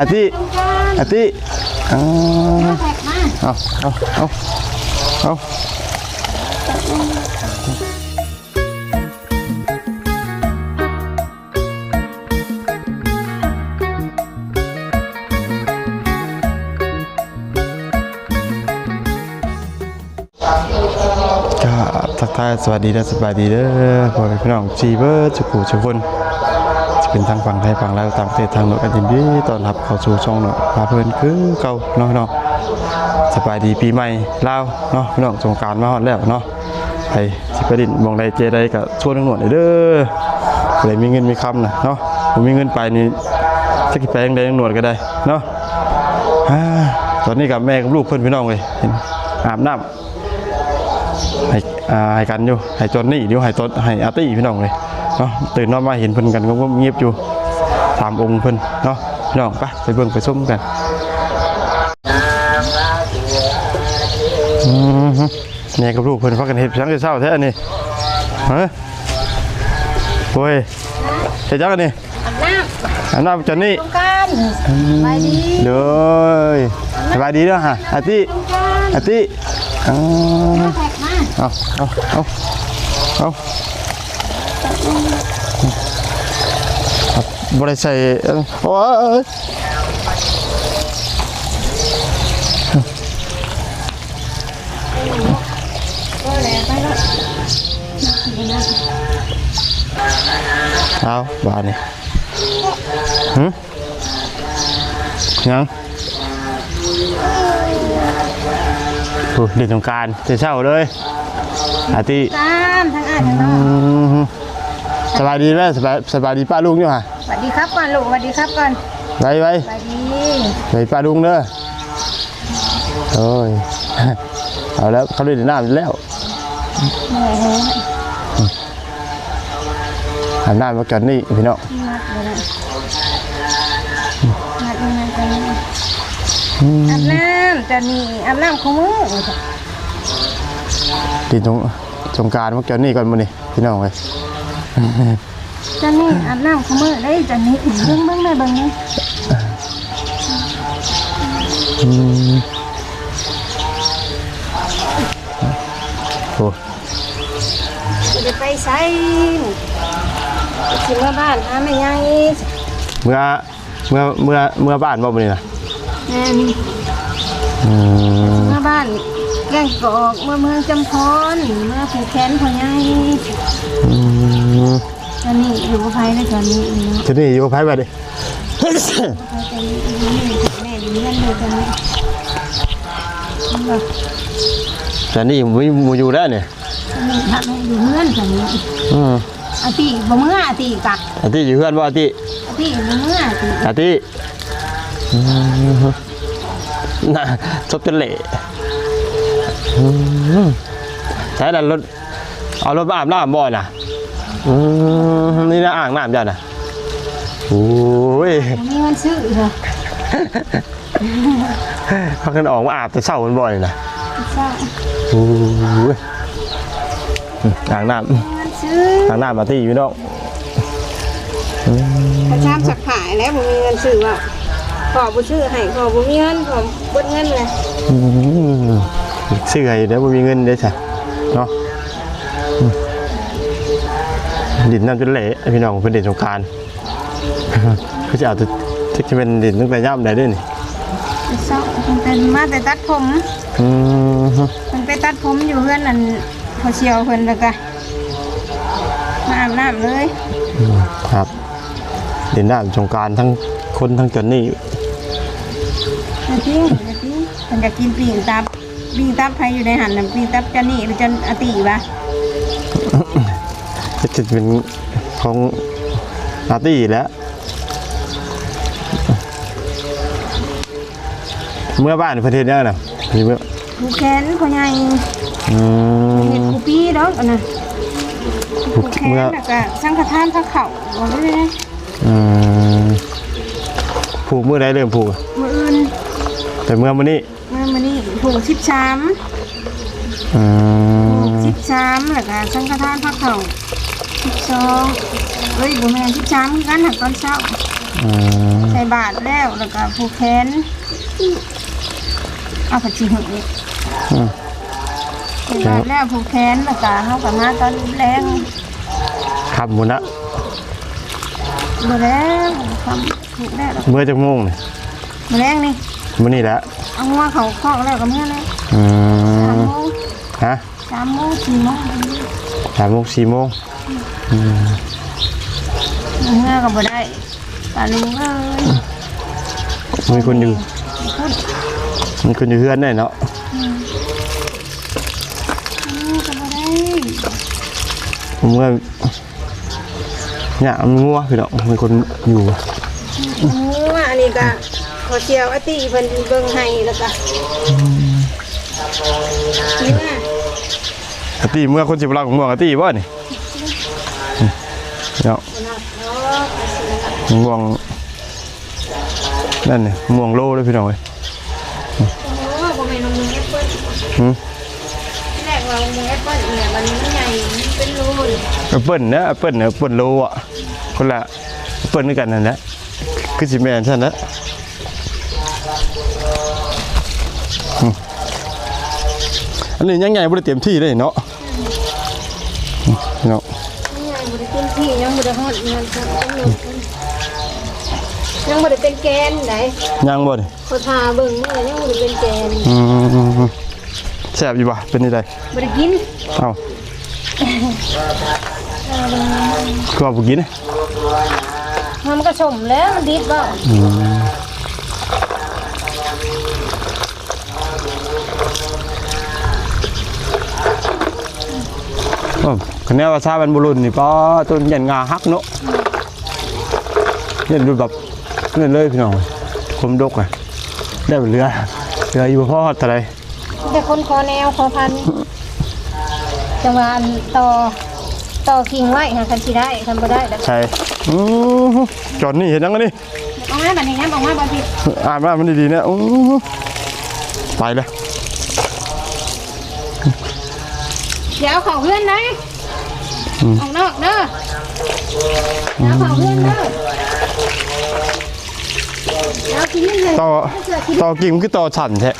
อาทิอาทิเอาเอาเอาเอาเอาก็ทักทายสวัสดีและสบายดีเด้อพ่อพี่น้องชีเบอร์จุกูทุกคน เป็นทางฝั่งไทยฝั่งลาวต่างประเทศทางโลกกันยินดีต้อนรับเข้าสู่ช่องเนาะพาเพื่อนคือเก่าเนาะเนาะสบายดีปีใหม่ลาวเนาะพี่น้องสงกรารมาฮอดแล้วเนาะไปสิไปดินมองใดเจใดก็ชวนทั้งหมดเด้อเลยมีเงินมีคำนะเนาะผมมีเงินไปนี่สักกี่แปลงใดทั้งหนวดก็ได้เนาะตอนนี้กับแม่กับลูกเพื่อนพี่น้องเลยเห็นอาบน้ำให้อ่าให้กันอยู่ให้จนนี่เดี๋ยวให้ตดให้อาตี้พี่น้องเลย เนาะตื่นนอนมาเห็นเพิ่นกันก็เงียบอยู่ตามองค์เพิ่นเนาะพี่น้องไปไปเบิ่งไปส้มกันอืมฮึแม่กับลูกเพิ่นพักกันเฮ็ดจังแต่เช้าแท้อันนี้ฮะโอ้ยเฮ็ดจังอันนี้อาบน้อันนั้นจนนี่ำต้องการไปดีเด้อสบายดีเด้อฮะอาร์ตี้ต้องการอาร์ตี้อ๋อแท็กมาเอาเอาเอาเอา บริใส่เอิ่มโอ้ยก็แล้วไปแล้วเอาบาดนี่หึยังโอ้เด็กสงกรารจะเช่าเลยอาทิตามทั้งอ่านทั้งน้อืองม สบายดีไหมสบายสบายดีป้าลุงอยู่ฮะสวัสดีครับก่อนลูกสวัสดีครับก่อนไปไปสวัสดีไปป้าลุงเด้อโอ้ยเอาแล้วเขาเล่นน้ำอยู่แล้วเหนื่อยแฮะหันหน้ามากันนี่พี่น้องนัดเลยนะนัดยังไงกันเนี่ยอาบน้ำจะนี่อาบน้ำของมือดินตรงสงกรารมากันนี่ก่อนมานี่พี่น้องเลย จะนี่อาบน้ำของมือได้จะนี่เบิ่งเบิ่งแม่เบิ่งนี่อืมโอ้จะไปใส่สิมาบ้านหาแม่ยายเมื่อเมื่อเมื่อเมื่อบ้านบ่มานี่นะแม่นอืมมาบ้านแกงกอกเมื่อเมืองจำพรเมื่อผูกแขนพ่อใหญ่อื มตอนนี้อยู่กับไผแล้วตอนนี้เนาะที่นี่อยู่กับไผบัดดิไผตอนนี้แม่อยู่เงินเลยตอนนี้บอกแต่นี่มีหมูอยู่แล้วเนี่ยตอนนี้ทำให้อยู่เงินตอนนี้อืมอาติบ่เมื่ออาติกะอาทิอยู่เพื่อนบ่อาทิอาติบ่เมื่ออาติอาทิอืมน่ะซบจนเละอืมใช้ดันรถเอารถมาอาบน้ำบ่อยน่ะ อืมนี่นะอ่างน้ำจ้ะน่ะโอ้ยบ่มีเงินซื้อเหรอพักกันออกมาอาบแต่เช้ามันบ่อยนะเศร้าโอ้ยอ่างน้เงินซื้อำอ่างน้ำมาที่พี่น้องถ้าชามสักขายแล้วบ่มีเงินซื้อว่าขอบ่ซื้อให้ขอบ่มีเงินขอเบิดเงินเลยอืมซื้อให้เดี๋ยวบ่มีเงินเด้จ้ะเนาะอืม ดินน้ำจนเละไอ้พี่น้องเป็นเด่นสงกรารเขาจะเอาแต่จะเป็นดินตั้งแต่ย่ำได้ด้วยนี่เศร้าเพิ่นเป็นมาแต่ตัดผมอืมเพิ่นไปตัดผมอยู่เพื่อนนั่นพอเชียวเพิ่นแล้วก็มาอาบน้ำเลยครับดินน้ำสงกรารทั้งคนทั้งจนนี่นาทีนาทีเพิ่นจะกินปีงตับปีงตับใครอยู่ในหันน่ะปีงตับจันนี่หรือจันอาติวะ จะเป็นของอาร์ตี้แหล้วเมื่อบ้านประเทศเนี่ยนะมีเมื่อผูกแขนพ่อใหญ่อืมเห็ดกูปี้ดอกอันน่ะผูกแขนเมื่อแล้วก็สังฆทานพระเข่าบอกได้เลยอืมผูกเมื่อไรเริ่มผูกมืออื่นแต่เมื่อวันนี้เมื่อมานี่ผูกสิบสามอืผูกมสิบสามแล้วก็สังฆทานพระเข่า สิบสองเฮ้ยบุแม่นสิบสามคือกันหักตอนเช้าอืมใส่บาทแล้วแล้วก็ผูกแขนเอาผัดชีหึงนี่อืมใส่บาทแล้วผูกแขนแล้วก็เฮาก็มาตอนแรงขับหมุนละบ่แล้วทำผูกแล้วแล้วเมื่อจักโมงนี่บ่แรงนี่มื้อนี้แหละเอางัวเขาคอกแล้วก็เมื่อแล้วอืสามมโมงฮะสามโมงสี่โมงสามโมงสี่โมงอืม เมื่อก็บ่ได้ปลาลุงเอ้ยมีคนอยู่พูดมีคนอยู่เฮือนได้เนาะอืมก็บ่ได้ผมก็เนี่ยมันงัวพี่เนาะมีคนอยู่งัวอันนี้ก็ขอเชียวอติเพิ่นเบิ่งให้แล้วก็นี่ว่าอาตีเมื่อคนสิบลักของม่วงอาตีบ่นี่ เนาะเนาะเนาะอาสิละม่วงนั่นนี่ม่วงโลเลยพี่น้องเอ้ยโอ้บ่แม่นนมแอปเปิ้ลหืมที่แรกว่ามึงแอปเปิ้ลเนี่ยมันมันใหญ่มันเป็นรูเลยแอปเปิ้ลนะแอปเปิ้ลเนี่ยแอปเปิ้ลโลอะคนละแอปเปิ้ลด้วยกันนั่นแหละคือสิแม่นซั่นนะอืมอันนี้ยังไงบ่ได้เต็มที่เลยเนาะอืมเนาะ ที่ยังบ่ได้ฮอดงานครับยังบ่ได้เป็นแกนไหนยังบ่นี่เขาทาเบิ่งนี่ยังบ่ได้เป็นแกนอืมแซ่บอยู่บ่เป็นนี่ได้บ่ได้กินเอ้าก็บ่กินนะมันก็ชมแล้วมันดิบบ่อืม คะแนนว่าชาบันบุรุษนี่ป้อต้นยันงาฮักเนาะยันดูแบบเงินเลยพี่น้องคมดกอะได้เป็นเรือเรืออยู่พ่อทะเลแต่คนคอแนวคอพันจังหวะอันต่อต่อกิ่งไว้ค่ะคันสิได้คันบ่ได้แล้วใช่อือจอดนี่เห็นยังไงนี่ออกมาบัดนี้นะออกมาบัดนี้อ่านมามันดีๆเนี่ยอู้หูไปเลย เดี๋ยวเอาเข้าเฮือนนะออกนอกเด้อเดี๋ยวเอาเข้าเฮือนเด้อเดี๋ยวกินนี่เลยต่อเสือกินต่อกิ่งมันคือต่อฉันแท้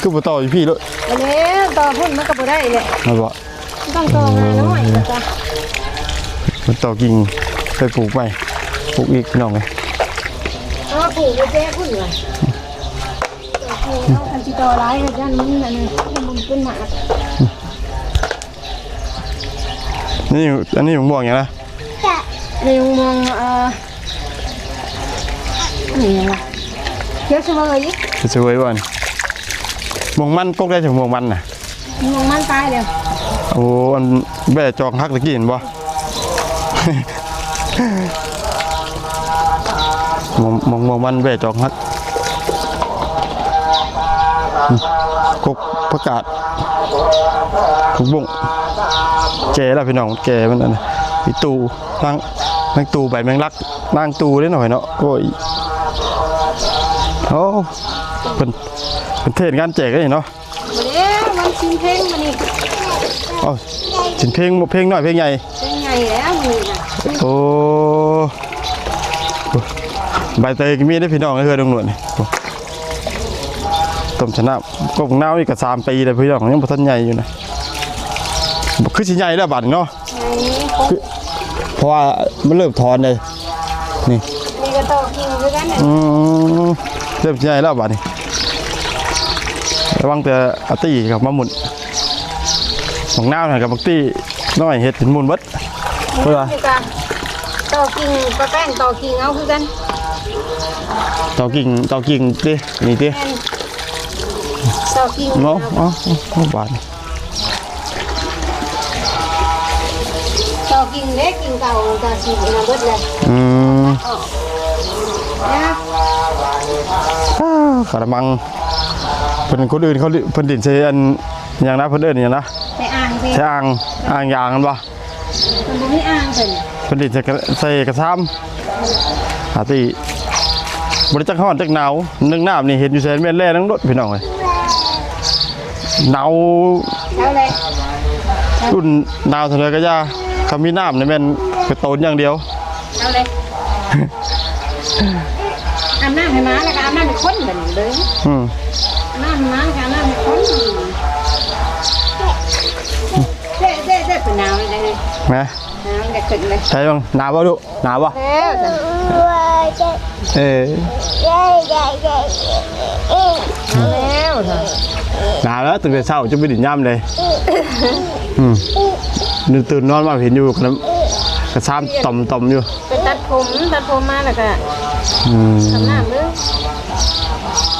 คือบ่ต่ออยู่พี่เลยเอาแล้วต่อพุ่นมันก็บ่ได้เลยมาบอกต้องต่อมาน้อยนะจ๊ะมันต่อกิ่งไปปลูกไปปลูกอีกพี่น้องไงเอามาปลูกไว้แจ้พุ่นเลยปลูกเอาคันสิต่อหลายก็ยันมันนั่นน่ะมันเป็นหมาก นี่อันนี้ผมบอกอย่างนะในมองเอ่อนี่ไงล่ะเขียวเสมออีกจะสวยบ่อนมวงมันปลูกได้ถึงมวงมันน่ะมองมันตายเลยโอ้อันแบ่จองฮักตะกี้เห็นบ่มองมองมองมันแบ่จองฮักอืมกกประกาศกกบุ้ง แก่แล้วพี่น้องแก่มันอันนะอีตูนั่งนั่งตูใบแมงลักนั่งตูได้หน่อยเนาะโอ้ยโอ้เป็นเป็นเทศงานแจกได้เนาะมาเด้อมันชิมเพลงมานี่เอ๋อสินเพลงเพลงหน่อยเพลงใหญ่เป็นไงแล้วมือน่ะโอ้ใบเตยก็มีได้พี่น้องให้เฮือดงหนวดนี่โอ้ต้มชนะกบนาวนี่ก็สามปีเลยพี่น้องยังบ่ทันใหญ่อยู่นะบ่ คือสิใหญ่แล้วบัดนี้เนาะไงคงเพราะว่ามันเริ่มถอนเลยนี่มีกระต่อกินด้วยกันเนี่ยอืมเริ่มสิใหญ่แล้วบัดนี้ระวังแต่อาตี้กับมาหมุนบักนาวน่ะกับบักตี้น้อยเฮ็ดเป็นหมุนเบิดเพื่ออยู่กันต่อกิ่งปลาแป้งต่อกิ่งเอาคือกันต่อกิ่งต่อกิ่งตินี่ติแม่นต่อกิ่งเนาะอ๋ออ๋อบาด กิ่งเล็กกิ่งเก่าก็สิเอาเบิดเลยอืมนะอ้าวกระมังเพิ่นคนอื่นเขาเพิ่นดินใช้อันอย่างนะเพิ่นเอิ้นอย่างนะไปอ่างสิใช้อ่างอ่างยางกันบ่มันบ่มีอ่างเพิ่นเพิ่นดินใช้กระใส่กระซ้ำอาติบ่ได้จักฮ้อนจักหนาวนึ่งน้ำนี่เห็นอยู่แสนแม่นแล่ทั้งรถพี่น้องเอ้ยหนาวแล้วเลยรุ่นหนาวเท่าไรก็ย่า เขามีน้ำนี่แม่นกระโตนอย่างเดียว เอาเลยอาบน้ำให้ม้าแล้วก็อาบน้ำให้คนแบบนี้เลยอืมอาบน้ำให้ม้าแล้วก็อาบน้ำให้คนเจ๊เจ๊เจ๊เป็นหนาวเลยนะนะหนาวจะขึ้นเลยใช่บ้างหนาวบ่ลูกหนาวบ่แล้วจ้ะเออหนาวแล้วจ้ะหนาวแล้วตื่นแต่เช้าจะไปดิ่นย่ำเลยอืม นึกตื่นนอนมาเห็นอยู่กับน้ำกระซ้ำต่อมต่อมอยู่ไปตัดผมตัดผมมาแล้วก็อืมทำน้ำเลย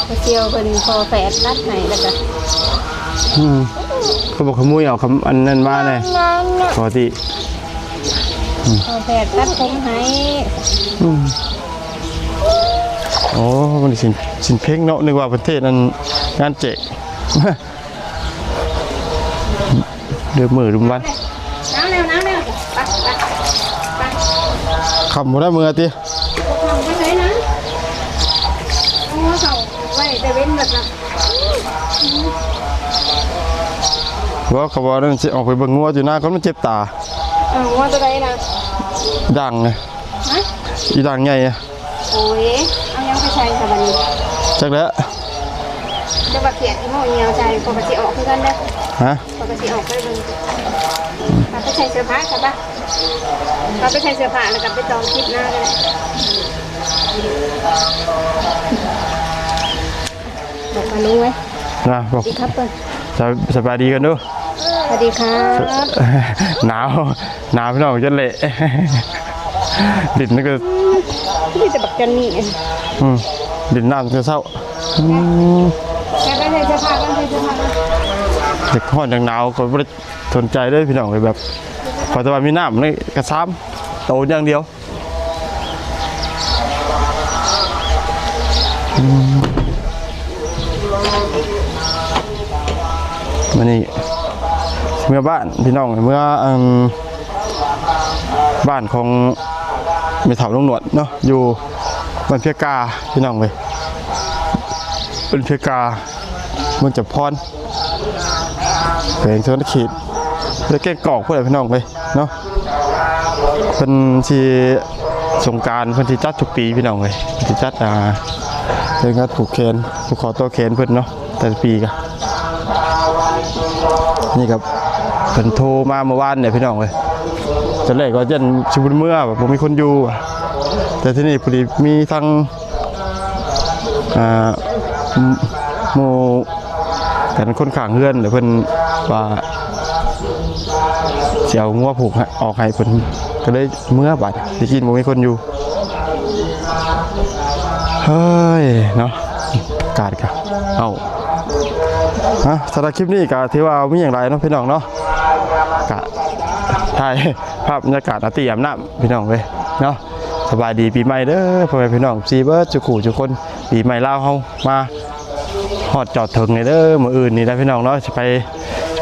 ไปเจียวเป็นพอแฝดตัดให้แล้วก็อืมเขาบอกขโมยเอาคำอันนั้นมาเลยปกติพอแฝดตัดผมให้อืมโอ้มันสินสินเพ่งเนาะนึกว่าประเทศนั้นงานเจกเดือมือรุมวัน น้ำเร็วน้ำเร็วไปไปไปขับหมดได้มือติทำไปเลยนะเอาหัวเข่าไว้แต่เว้นแบบนั้นว่าเขาบอกนั่นสิออกไปเบิ่งงัวอยู่หน้าคนมันเจ็บตา เอาหัวตัวใดนะดังไงฮะอีดังใหญ่อะโอ้ยเอายังไปใช้ค่ะบัดนี้จักแล้วจะบัดเขียนที่โม่เหี่ยวใจปกติออกคือกันเด้อฮะปกติออกไปเบิ่ง เราไปใช้เสื้อผ้าค่ะป่ะเราไปใช้เสื้อผ้าแล้วก็ไปจองคลิปหน้ากันบอกมาลุงไว้นะบอกดีครับเปิ้ลสบสบายดีกันดูสวัสดีครับหนาวหนาวพี่น้องจะเละดินนี่ก็นี่จะบักจันนี่ไงอืมดินน้ำจะเศร้าอืมแกไปใช้เสื้อผ้ากันใช้เสื้อผ้ากันเด็กห้อนอย่างหนาวก็ไม่ได้ สนใจเลยพี่น้องเลยแบบพอจะว่ามีน้ำนี่กระซ้ำโตอย่างเดียวมมานี่เมื่อบ้านพี่น้องเมื่ออบ้านของเมถาลงหนวดเนาะอยู่บ้านเพียกาพี่น้องเลยเป็นเพียกาเมืองจับพรเพลงชนขีด แล้วแก้กรอกพวกอะไรพี่น้องเลยเนาะเป็นทีสงการเพิ่นที่จัดทุกปีพี่น้องเลยพันที่จัดอ่าเป็นการผูกแขนผูกคอตัวแขนเพิ่นเนาะแต่ปีกะนี่ครับเพิ่นโทรมาเมื่อวานเนี่ยพี่น้องเลยตอนแรกก็ยันชิบุญเมื่อแบบผมมีคนอยู่แต่ที่นี่พอดีมีทั้งอ่าหมู่กันคนข้างเฮือนเดี๋ยวเพิ่นว่า สิเอางัวผูกออกให้เพิ่นก็เลยเมื่อบัดสิกินบ่มีคนอยู่เฮ้ยเนาะกาดกะเอาฮะสำหรับคลิปนี้ก็ถือว่ามีอย่างไรเนาะพี่น้องเนาะกะถ่ายภาพบรรยากาศอาตีอาบน้ำพี่น้องเลยเนาะสบายดีปีใหม่เด้อพ่อแม่พี่น้องซีเบิร์ดจุกูจุคนปีใหม่ลาวเฮามาฮอดจอดถึงเลยเด้อมืออื่นนี่นะพี่น้องเนาะจะไป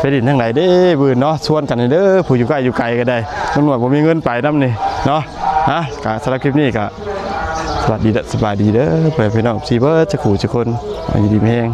ไปดินทางไหนเด้บืนเนาะชวนกันเด้อผู้อยู่ใกล้อยู่ไกลก็ได้ตำรวจผมมีเงินไปน้ำนี่เนาะฮะก็สำหรับคลิปนี้ก็สวัสดีสบายดีเด้อเพื่อนพี่น้องซีเบิร์ดจะขู่จะคนอยู่ดีมีแฮง